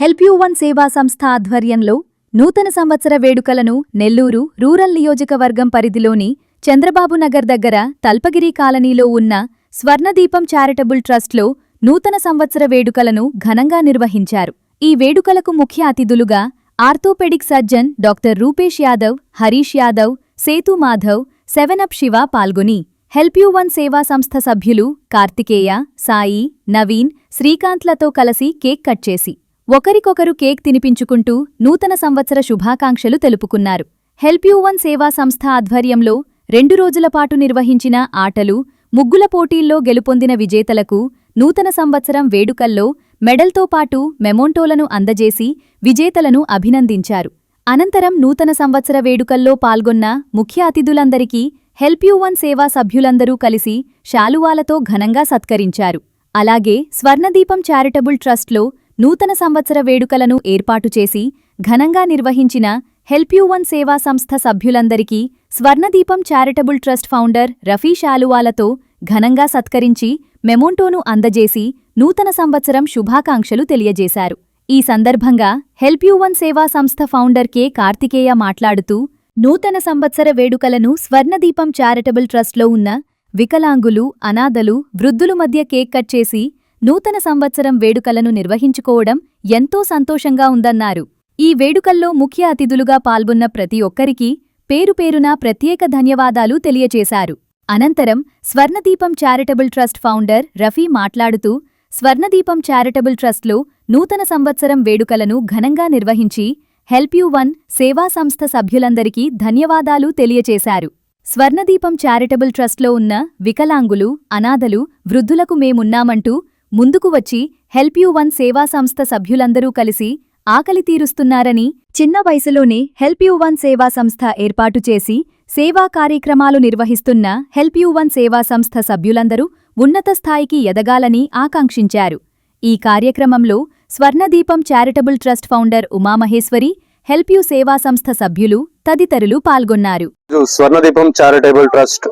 Help you one సేవా సంస్థ ఆధ్వర్యంలో నూతన సంవత్సర వేడుకలను నెల్లూరు రూరల్ నియోజకవర్గం పరిధిలోని చంద్రబాబు నగర్ దగ్గర తల్పగిరి కాలనీలో ఉన్న స్వర్ణదీపం చారిటబుల్ ట్రస్ట్లో నూతన సంవత్సర వేడుకలను ఘనంగా నిర్వహించారు. ఈ వేడుకలకు ముఖ్య అతిథులుగా orthopaedic surgeon doctor Rupesh Yadav Harish Yadav Sethu Madhav seven up Shiva పాల్గొని హెల్ప్ యూ వన్ సేవా సంస్థ సభ్యులు కార్తికేయ సాయి నవీన్ శ్రీకాంత్లతో కలిసి కేక్ కట్ చేసి ఒకరికొకరు కేక్ తినిపించుకుంటూ నూతన సంవత్సర శుభాకాంక్షలు తెలుపుకున్నారు. హెల్ప్ వన్ సేవా సంస్థ ఆధ్వర్యంలో రెండు రోజుల పాటు నిర్వహించిన ఆటలు ముగ్గుల పోటీల్లో గెలుపొందిన విజేతలకు నూతన సంవత్సరం వేడుకల్లో మెడల్తో పాటు మెమోంటోలను అందజేసి విజేతలను అభినందించారు. అనంతరం నూతన సంవత్సర వేడుకల్లో పాల్గొన్న ముఖ్య అతిథులందరికీ హెల్ప్ వన్ సేవా సభ్యులందరూ కలిసి శాలువాలతో ఘనంగా సత్కరించారు. అలాగే స్వర్ణదీపం చారిటబుల్ ట్రస్ట్లో నూతన సంవత్సర వేడుకలను ఏర్పాటు చేసి ఘనంగా నిర్వహించిన హెల్ప్ యూ వన్ సేవా సంస్థ సభ్యులందరికీ Swarnadeepam charitable trust founder Rafi షాలువాలతో ఘనంగా సత్కరించి మెమోంటోను అందజేసి నూతన సంవత్సరం శుభాకాంక్షలు తెలియజేశారు. ఈ సందర్భంగా హెల్ప్ యూ వన్ సేవా సంస్థ ఫౌండర్ కె. కార్తికేయ మాట్లాడుతూ నూతన సంవత్సర వేడుకలను స్వర్ణదీపం చారిటబుల్ ట్రస్ట్లో ఉన్న వికలాంగులు అనాథలు వృద్ధులు మధ్య కేక్ కట్ చేసి నూతన సంవత్సరం వేడుకలను నిర్వహించుకోవడం ఎంతో సంతోషంగా ఉందన్నారు. ఈ వేడుకల్లో ముఖ్య అతిథులుగా పాల్గొన్న ప్రతి ఒక్కరికీ పేరు పేరున ప్రత్యేక ధన్యవాదాలు తెలియచేశారు. అనంతరం Swarnadeepam charitable trust founder Rafi మాట్లాడుతూ స్వర్ణదీపం చారిటబుల్ ట్రస్ట్లో నూతన సంవత్సరం వేడుకలను ఘనంగా నిర్వహించి హెల్ప్ యూ వన్ సేవా సంస్థ సభ్యులందరికీ ధన్యవాదాలు తెలియచేశారు. స్వర్ణదీపం చారిటబుల్ ట్రస్ట్లో ఉన్న వికలాంగులు అనాథలు వృద్ధులకు మేమున్నామంటూ ముందుకు వచ్చి హెల్ప్ యూ వన్ సేవా సంస్థ సభ్యులందరూ కలిసి ఆకలి తీరుస్తున్నారని చిన్న వయసులోనే హెల్ప్ యూ వన్ సేవా సంస్థ ఏర్పాటు చేసి సేవా కార్యక్రమాలు నిర్వహిస్తున్న హెల్ప్ యూ వన్ సేవా సంస్థ సభ్యులందరూ ఉన్నత స్థాయికి ఎదగాలని ఆకాంక్షించారు. ఈ కార్యక్రమంలో Swarnadeepam charitable trust founder Umamaheswari help you సేవా సంస్థ సభ్యులు తదితరులు పాల్గొన్నారు. స్వర్ణదీపం చారిటబుల్ ట్రస్ట్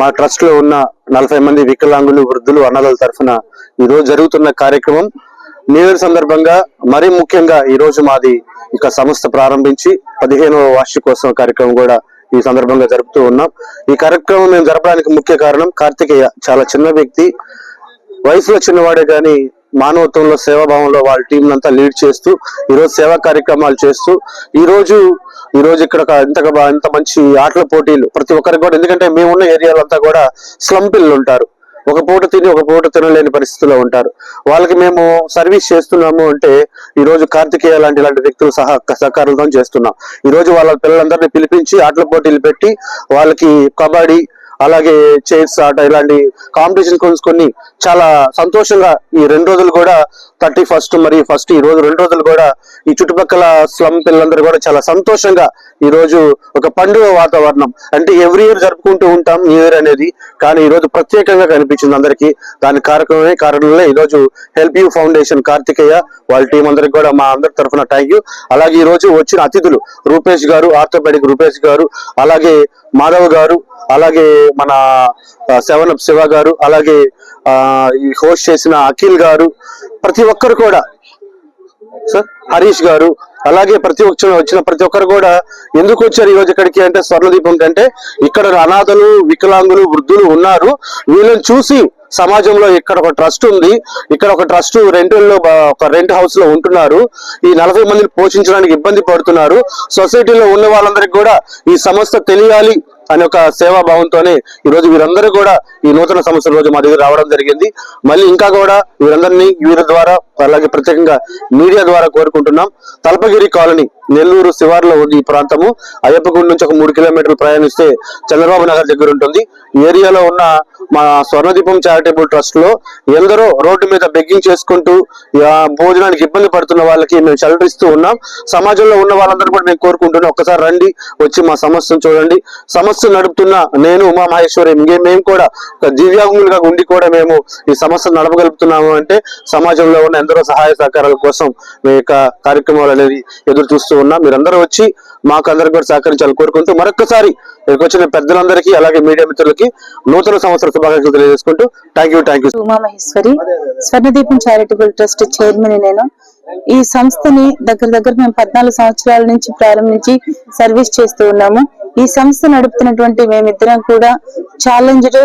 మా ట్రస్ట్లో ఉన్న నలభై మంది వికలాంగులు వృద్ధులు అన్నదాల తరఫున ఈ రోజు జరుగుతున్న కార్యక్రమం. న్యూ ఇయర్ సందర్భంగా మరీ ముఖ్యంగా ఈ రోజు మాది ఇక సంస్థ ప్రారంభించి పదిహేనవ వార్షికోత్సవ కార్యక్రమం కూడా ఈ సందర్భంగా జరుపుతూ ఉన్నాం. ఈ కార్యక్రమం మేము జరపడానికి ముఖ్య కారణం కార్తికేయ. చాలా చిన్న వ్యక్తి. వయసులో చిన్నవాడే కానీ మానవత్వంలో సేవాభావంలో వాళ్ళ టీం అంతా లీడ్ చేస్తూ ఈ రోజు సేవా కార్యక్రమాలు చేస్తూ ఈరోజు ఈరోజు ఈ రోజు ఇక్కడ ఇంత ఇంత మంచి ఆటల పోటీలు ప్రతి ఒక్కరికి కూడా ఎందుకంటే మేమున్న ఏరియాలంతా కూడా స్లమ్ పిల్లలు ఉంటారు. ఒక పూట తిని ఒక పూట తినలేని పరిస్థితిలో ఉంటారు. వాళ్ళకి మేము సర్వీస్ చేస్తున్నాము అంటే ఈ రోజు కార్తికేయ లాంటి ఇలాంటి వ్యక్తులు సహా సహకారంతో చేస్తున్నాం. ఈ రోజు వాళ్ళ పిల్లలందరినీ పిలిపించి ఆటల పోటీలు పెట్టి వాళ్ళకి కబడ్డీ అలాగే చైర్స్ ఆట ఇలాంటి కాంపిటీషన్ కొన్ని చాలా సంతోషంగా ఈ రెండు రోజులు కూడా థర్టీ ఫస్ట్ మరియు ఫస్ట్ ఈ రోజు రెండు రోజులు కూడా ఈ చుట్టుపక్కల స్లమ్ పిల్లలందరూ కూడా చాలా సంతోషంగా ఈ రోజు ఒక పండుగ వాతావరణం. అంటే ఎవ్రీ ఇయర్ జరుపుకుంటూ ఉంటాం న్యూ ఇయర్ అనేది. కానీ ఈ రోజు ప్రత్యేకంగా కనిపించింది అందరికీ. దాని కారకమే కారణంలో ఈ రోజు హెల్ప్ యూ ఫౌండేషన్ కార్తికేయ వాళ్ళ టీం అందరికి కూడా మా అందరి తరఫున థ్యాంక్ యూ అలాగే ఈ రోజు వచ్చిన అతిథులు రూపేష్ గారు ఆర్థోపెడిక్ రూపేష్ గారు అలాగే మాధవ్ గారు అలాగే మన సెవెన్ అప్ శివ గారు అలాగే ఈ హోస్ట్ చేసిన అఖిల్ గారు ప్రతి ఒక్కరు కూడా సార్ హరీష్ గారు అలాగే ప్రతి ఒక్క వచ్చిన ప్రతి ఒక్కరు కూడా ఎందుకు వచ్చారు ఈ రోజు ఇక్కడికి అంటే స్వర్ణదీపం కంటే ఇక్కడ అనాథలు వికలాంగులు వృద్ధులు ఉన్నారు. వీళ్ళని చూసి సమాజంలో ఇక్కడ ఒక ట్రస్ట్ ఉంది. ఇక్కడ ఒక ట్రస్ట్ రెంట్లో ఒక రెంట్ హౌస్లో ఉంటున్నారు. ఈ నలభై మందిని పోషించడానికి ఇబ్బంది పడుతున్నారు. సొసైటీలో ఉన్న వాళ్ళందరికీ కూడా ఈ సంస్థ తెలియాలి. అనే ఒక సేవా భావంతోనే ఈ రోజు వీరందరూ కూడా ఈ నూతన సంవత్సరం రోజు మా దగ్గర రావడం జరిగింది. మళ్ళీ ఇంకా కూడా వీరందరినీ వీరి ద్వారా అలాగే ప్రత్యేకంగా మీడియా ద్వారా కోరుకుంటున్నాం. తలపగిరి కాలనీ నెల్లూరు శివార్లో ఉంది ఈ ప్రాంతము అయ్యప్పగుడి నుంచి ఒక మూడు కిలోమీటర్లు ప్రయాణిస్తే చంద్రబాబు నగర్ దగ్గర ఉంటుంది. ఏరియాలో ఉన్న మా స్వర్ణదీపం చారిటబుల్ ట్రస్ట్లో ఎందరో రోడ్డు మీద బెగ్గింగ్ చేసుకుంటూ భోజనానికి ఇబ్బంది పడుతున్న వాళ్ళకి మేము షెల్టర్ ఇస్తూ ఉన్నాం. సమాజంలో ఉన్న వాళ్ళందరూ కూడా మేము కోరుకుంటున్నాం. ఒక్కసారి రండి వచ్చి మా సమస్యను చూడండి. సమస్య నడుపుతున్న నేను ఉమా మహేశ్వరి ఇంకే మేము కూడా దివ్యాంగులుగా ఉండి కూడా మేము ఈ సమస్యను నడపగలుగుతున్నాము అంటే సమాజంలో ఉన్న ఎందరో సహాయ సహకారాల కోసం మీ యొక్క కార్యక్రమాలు అనేది ఎదురు చూస్తూ ఉన్నా మీరందరూ వచ్చి మాకు అందరికి కూడా సహకరించాలని కోరుకుంటూ మరొకసారి ఇక్కడికి వచ్చిన పెద్దలందరికీ అలాగే మీడియా మిత్రులకి నూతన సంవత్సర శుభాకాంక్షలు తెలియజేసుకుంటూ thank you thank you Umamaheswari Swarnadeepam charitable trust chairman నేను. ఈ సంస్థని దగ్గర దగ్గర మేము పద్నాలుగు సంవత్సరాల నుంచి ప్రారంభించి సర్వీస్ చేస్తూ ఉన్నాము. ఈ సంస్థ నడుపుతున్నటువంటి మేమిద్దరం కూడా ఛాలెంజ్డ్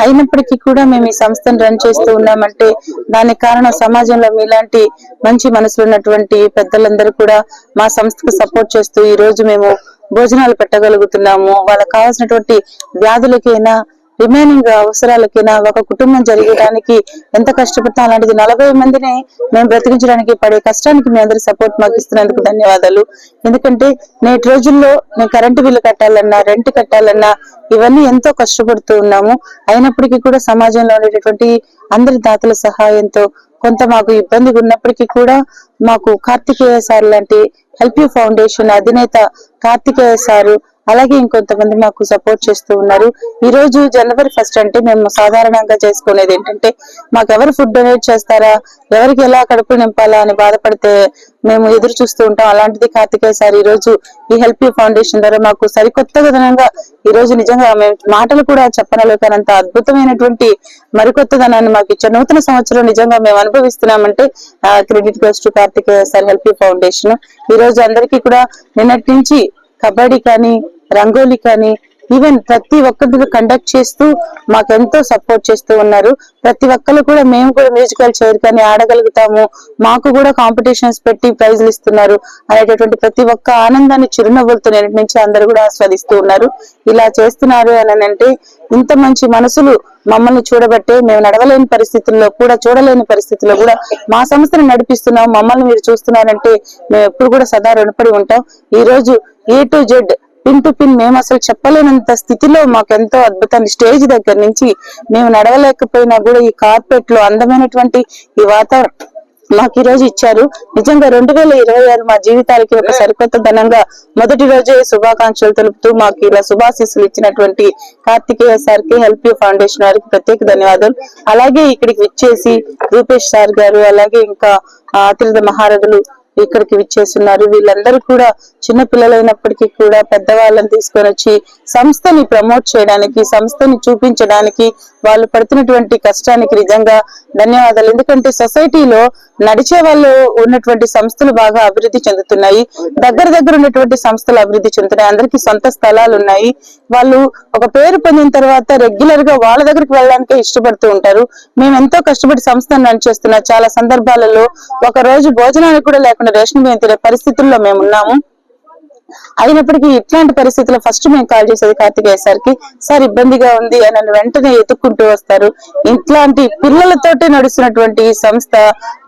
అయినప్పటికీ కూడా మేము ఈ సంస్థను రన్ చేస్తూ ఉన్నామంటే దానికి కారణం సమాజంలో మీలాంటి మంచి మనసులు ఉన్నటువంటి పెద్దలందరూ కూడా మా సంస్థకు సపోర్ట్ చేస్తూ ఈ రోజు మేము భోజనాలు పెట్టగలుగుతున్నాము. వాళ్ళకి కావాల్సినటువంటి వ్యాధులకైనా రిమైనింగ్ అవసరాలకైనా ఒక కుటుంబం జరిగడానికి ఎంత కష్టపడతాం అలాంటిది నలభై మందిని మేము బ్రతికించడానికి పడే కష్టానికి మీ అందరి సపోర్ట్ మాకు ఇస్తున్నందుకు ధన్యవాదాలు. ఎందుకంటే నేటి రోజుల్లో మేము కరెంటు బిల్లు కట్టాలన్నా రెంట్ కట్టాలన్నా ఇవన్నీ ఎంతో కష్టపడుతూ ఉన్నాము. అయినప్పటికీ కూడా సమాజంలో ఉండేటటువంటి అందరి దాతల సహాయంతో కొంత మాకు ఇబ్బందిగా ఉన్నప్పటికీ కూడా మాకు కార్తికేయ సార్ లాంటి హెల్ప్ యూ ఫౌండేషన్ అధినేత కార్తికేయ సారు అలాగే ఇంకొంతమంది మాకు సపోర్ట్ చేస్తూ ఉన్నారు. ఈ రోజు జనవరి ఫస్ట్ అంటే మేము సాధారణంగా చేసుకునేది ఏంటంటే మాకు ఎవరు ఫుడ్ డొనేట్ చేస్తారా ఎవరికి ఎలా కడుపు నింపాలా అని బాధపడితే మేము ఎదురు చూస్తూ ఉంటాం. అలాంటిది కార్తికేయ సార్ ఈ రోజు ఈ హెల్ప్ యూ ఫౌండేషన్ ద్వారా మాకు సరికొత్త విధంగా ఈ రోజు నిజంగా మేము మాటలు కూడా చెప్పనలేకనంత అద్భుతమైనటువంటి మరికొత్తదనాన్ని మాకు ఇచ్చారు. నూతన సంవత్సరం నిజంగా మేము అనుభవిస్తున్నామంటే credit goes to Karthikeya sir help you foundation. ఈ రోజు అందరికీ కూడా నిన్నటి నుంచి కబడ్డీ కానీ రంగోలీ కానీ ఈవెన్ ప్రతి ఒక్కరిని కండక్ట్ చేస్తూ మాకెంతో సపోర్ట్ చేస్తూ ఉన్నారు. ప్రతి ఒక్కరు కూడా మేము కూడా మ్యూజికల్ చైర్ కానీ ఆడగలుగుతాము. మాకు కూడా కాంపిటీషన్స్ పెట్టి ప్రైజ్లు ఇస్తున్నారు. అనేటటువంటి ప్రతి ఒక్క ఆనందాన్ని చిరునవ్వులతో నేటి నుంచి అందరూ కూడా ఆస్వాదిస్తూ ఉన్నారు. ఇలా చేస్తున్నారు అని అంటే ఇంత మంచి మనసులు మమ్మల్ని చూడబట్టే మేము నడవలేని పరిస్థితుల్లో కూడా చూడలేని పరిస్థితుల్లో కూడా మా సంస్థను నడిపిస్తున్నాం. మమ్మల్ని మీరు చూస్తున్నారంటే మేము ఎప్పుడు కూడా సదా రుణపడి ఉంటాం. ఈ రోజు A to Z pin to pin మేము అసలు చెప్పలేనంత స్థితిలో మాకు ఎంతో అద్భుతాన్ని స్టేజ్ దగ్గర నుంచి మేము నడవలేకపోయినా కూడా ఈ కార్పెట్లో అందమైనటువంటి ఈ వాతావరణం మాకు ఈ రోజు ఇచ్చారు. నిజంగా రెండు వేల ఇరవై ఆరు మా జీవితాలకి ఒక సరికొత్త ధనంగా మొదటి రోజే శుభాకాంక్షలు తెలుపుతూ మాకు ఇలా శుభాశీస్సులు ఇచ్చినటువంటి కార్తికేయ సార్కి హెల్ప్ యూ ఫౌండేషన్ వారికి ప్రత్యేక ధన్యవాదాలు. అలాగే ఇక్కడికి విచ్చేసి రూపేష్ సార్ గారు అలాగే ఇంకా ఆ, మహారథులు ఇక్కడికి విచ్చేస్తున్నారు. వీళ్ళందరూ కూడా చిన్న పిల్లలైనప్పటికీ కూడా పెద్దవాళ్ళని తీసుకొని వచ్చి సంస్థని ప్రమోట్ చేయడానికి సంస్థని చూపించడానికి వాళ్ళు పడుతున్నటువంటి కష్టానికి నిజంగా ధన్యవాదాలు. ఎందుకంటే సొసైటీలో నడిచే వాళ్ళు ఉన్నటువంటి సంస్థలు బాగా అభివృద్ధి చెందుతున్నాయి. దగ్గర దగ్గర ఉన్నటువంటి సంస్థలు అభివృద్ధి చెందుతున్నాయి. అందరికీ సొంత స్థలాలు ఉన్నాయి. వాళ్ళు ఒక పేరు పొందిన తర్వాత రెగ్యులర్గా వాళ్ళ దగ్గరికి వెళ్ళడానికే ఇష్టపడుతూ ఉంటారు. మేము ఎంతో కష్టపడి సంస్థను రన్ చేస్తున్నా చాలా సందర్భాలలో ఒక రోజు భోజనానికి కూడా లేకుండా రేషన్ బియ్యం తినే పరిస్థితుల్లో మేము ఉన్నాము. అయినప్పటికీ ఇట్లాంటి పరిస్థితుల్లో ఫస్ట్ మేము కాల్ చేసేది కార్తికేయ సార్కి సార్ ఇబ్బందిగా ఉంది అని నన్ను వెంటనే ఎత్తుక్కుంటూ వస్తారు. ఇట్లాంటి పిల్లలతోటే నడుస్తున్నటువంటి ఈ సంస్థ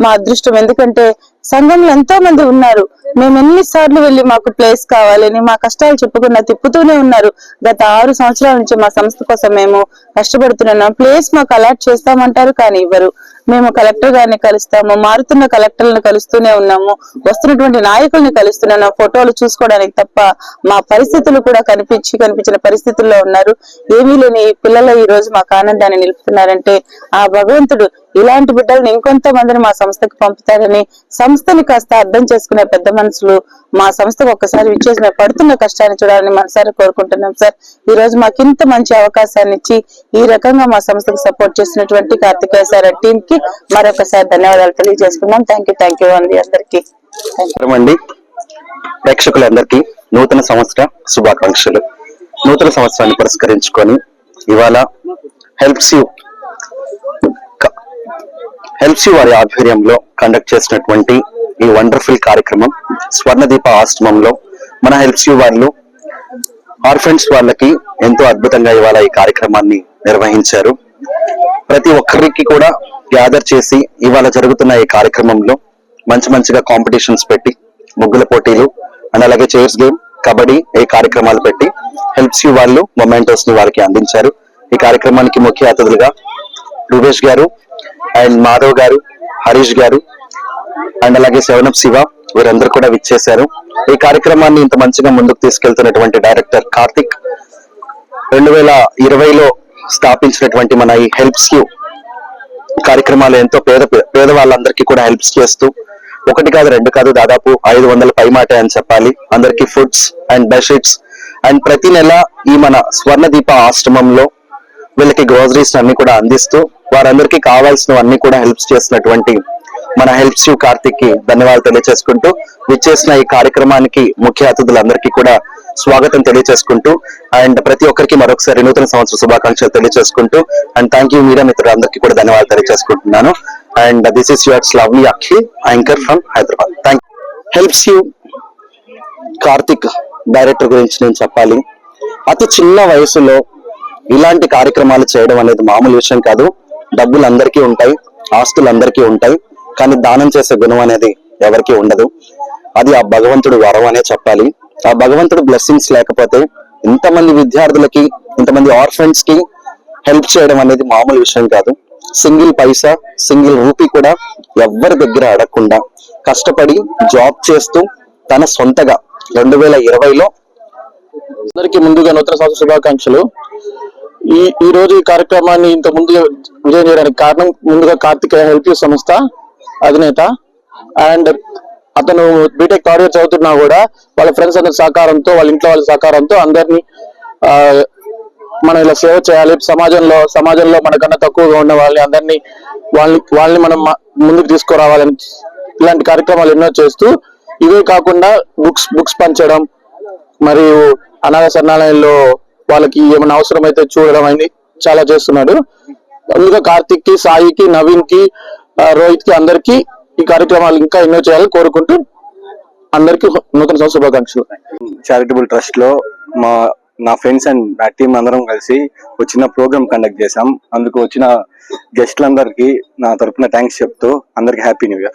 మా అదృష్టం. ఎందుకంటే సంఘంలో ఎంతో మంది ఉన్నారు. మేము ఎన్నిసార్లు వెళ్ళి మాకు ప్లేస్ కావాలని మా కష్టాలు చెప్పుకున్నా తిప్పుతూనే ఉన్నారు. గత ఆరు సంవత్సరాల నుంచి మా సంస్థ కోసం మేము కష్టపడుతున్నాం. ప్లేస్ మాకు అలాట్ చేస్తామంటారు కానీ ఇవ్వరు. మేము కలెక్టర్ గారిని కలుస్తాము మారుతున్న కలెక్టర్లను కలుస్తూనే ఉన్నాము వస్తున్నటువంటి నాయకుల్ని కలుస్తున్నాను ఫోటోలు చూసుకోవడానికి తప్ప మా పరిస్థితులు కూడా కనిపించి కనిపించిన పరిస్థితుల్లో ఉన్నారు. ఏమీ లేని పిల్లలు ఈ రోజు మాకు ఆనందాన్ని నిలుపుతున్నారంటే ఆ భగవంతుడు ఇలాంటి బిడ్డలను ఇంకొంతమందిని మా సంస్థకు పంపుతారని సంస్థని కాస్త అర్థం చేసుకునే పెద్ద మనుషులు మా సంస్థకు ఒక్కసారి విచ్చేసిన పడుతున్న కష్టాన్ని చూడాలని మనసారి కోరుకుంటున్నాం సార్. ఈ రోజు మాకు ఇంత మంచి అవకాశాన్ని ఇచ్చి ఈ రకంగా మా సంస్థకు సపోర్ట్ చేసినటువంటి కార్తికేయ సార్ టీమ్కి మరొకసారి ధన్యవాదాలు తెలియజేసుకున్నాం థ్యాంక్ యూ థ్యాంక్ యూ అండి అందరికి. అండి ప్రేక్షకులందరికీ నూతన సంవత్సర శుభాకాంక్షలు. నూతన సంవత్సరాన్ని పురస్కరించుకొని ఇవాళ హెల్ప్స్ యూ హెల్ప్స్ వారి ఆధ్వర్యంలో కండక్ట్ చేసినటువంటి ఈ వండర్ఫుల్ కార్యక్రమం స్వర్ణదీప ఆశ్రమంలో మన హెల్ప్స్ యూ వాళ్ళు ఆర్ఫెన్స్ వాళ్ళకి ఎంతో అద్భుతంగా ఇవాళ ఈ కార్యక్రమాన్ని నిర్వహించారు. ప్రతి ఒక్కరికి కూడా గ్యాదర్ చేసి ఇవాళ జరుగుతున్న ఈ కార్యక్రమంలో మంచి మంచిగా కాంపిటీషన్స్ పెట్టి ముగ్గుల పోటీలు అండ్ అలాగే చైర్స్ గేమ్ కబడ్డీ ఈ కార్యక్రమాలు పెట్టి హెల్ప్స్ యూ వాళ్ళు మొమెంటోస్ని వారికి అందించారు. ఈ కార్యక్రమానికి ముఖ్య అతిథులుగా రూపేష్ గారు అండ్ మాధవ్ గారు హరీష్ గారు అండ్ అలాగే శవనప్ శివ వీరందరూ కూడా విచ్చేశారు. ఈ కార్యక్రమాన్ని ఇంత మంచిగా ముందుకు తీసుకెళ్తున్నటువంటి డైరెక్టర్ కార్తిక్ రెండు వేల ఇరవైలో స్థాపించినటువంటి మన ఈ హెల్ప్స్ యూ కార్యక్రమాలు ఎంతో పేద పేద వాళ్ళందరికీ కూడా హెల్ప్స్ చేస్తూ ఒకటి కాదు రెండు కాదు దాదాపు ఐదు వందల పై మాటే అని చెప్పాలి. అందరికీ ఫుడ్స్ అండ్ బెడ్షీట్స్ అండ్ ప్రతి నెల ఈ మన స్వర్ణ దీప ఆశ్రమంలో వీళ్ళకి గ్రోసరీస్ అన్ని కూడా అందిస్తూ వారందరికీ కావాల్సినవన్నీ కూడా హెల్ప్స్ చేసినటువంటి మన హెల్ప్ శివ్ కార్తిక్కి ధన్యవాదాలు తెలియజేసుకుంటూ విచ్చేసిన ఈ కార్యక్రమానికి ముఖ్య అతిథులందరికీ కూడా స్వాగతం తెలియజేసుకుంటూ అండ్ ప్రతి ఒక్కరికి మరొకసారి నూతన సంవత్సర శుభాకాంక్షలు తెలియజేసుకుంటూ అండ్ థ్యాంక్ యూ మీడియా మిత్రులందరికీ కూడా ధన్యవాదాలు తెలియజేసుకుంటున్నాను and this is your lovely Akhil anchor from Hyderabad thank helps you Karthik director గురించి నేను చెప్పాలి. అతి చిన్న వయసులో ఇలాంటి కార్యక్రమాలు చేయడం అనేది మామూలు విషయం కాదు. డబ్బులు అందరికీ ఉంటాయి ఆస్తులు అందరికీ ఉంటాయి కానీ దానం చేసే గుణం అనేది ఎవరికీ ఉండదు. అది ఆ భగవంతుడు వరం అనే చెప్పాలి. ఆ భగవంతుడు బ్లెస్సింగ్స్ లేకపోతే ఇంతమంది విద్యార్థులకి ఇంతమంది ఆర్ఫెండ్స్కి హెల్ప్ చేయడం అనేది మామూలు విషయం కాదు. సింగిల్ పైసా సింగిల్ రూపీ కూడా ఎవ్వరి దగ్గర అడగకుండా కష్టపడి జాబ్ చేస్తూ తన సొంతగా రెండు వేల ఇరవైలో అందరికి ముందుగా నూతన సంవత్సర శుభాకాంక్షలు. ఈ ఈ రోజు ఈ కార్యక్రమాన్ని ఇంత ముందుగా విజయం చేయడానికి కారణం ముందుగా కార్తికేయ హెల్ప్ యూ సంస్థ అధినేత. అండ్ అతను బీటెక్ థర్డ్ ఇయర్ చదువుతున్నా కూడా వాళ్ళ ఫ్రెండ్స్ అందరి సహకారంతో వాళ్ళ ఇంట్లో వాళ్ళ సహకారంతో అందరినీ మనం ఇలా సేవ చేయాలి. సమాజంలో సమాజంలో మనకన్నా తక్కువగా ఉన్న వాళ్ళని అందరినీ వాళ్ళని వాళ్ళని మనం ముందుకు తీసుకురావాలని ఇలాంటి కార్యక్రమాలు ఎన్నో చేస్తూ ఇవే కాకుండా బుక్స్ బుక్స్ పంచడం మరియు అనాథ శరణాలయంలో వాళ్ళకి ఏమైనా అవసరమైతే చూడడం అయింది చాలా చేస్తున్నాడు. ముందుగా కార్తిక్కి సాయికి నవీన్కి రోహిత్కి అందరికి ఈ కార్యక్రమాలు ఇంకా ఎన్నో చేయాలని కోరుకుంటూ అందరికి నూతన సంవత్సర శుభాకాంక్షలు. చారిటబుల్ ట్రస్ట్లో మా నా ఫ్రెండ్స్ అండ్ నా టీం అందరం కలిసి ఒక చిన్న ప్రోగ్రామ్ కండక్ట్ చేశాం. అందుకు వచ్చిన గెస్ట్లందరికీ నా తరపున థ్యాంక్స్ చెప్తూ అందరికి హ్యాపీ న్యూ ఇయర్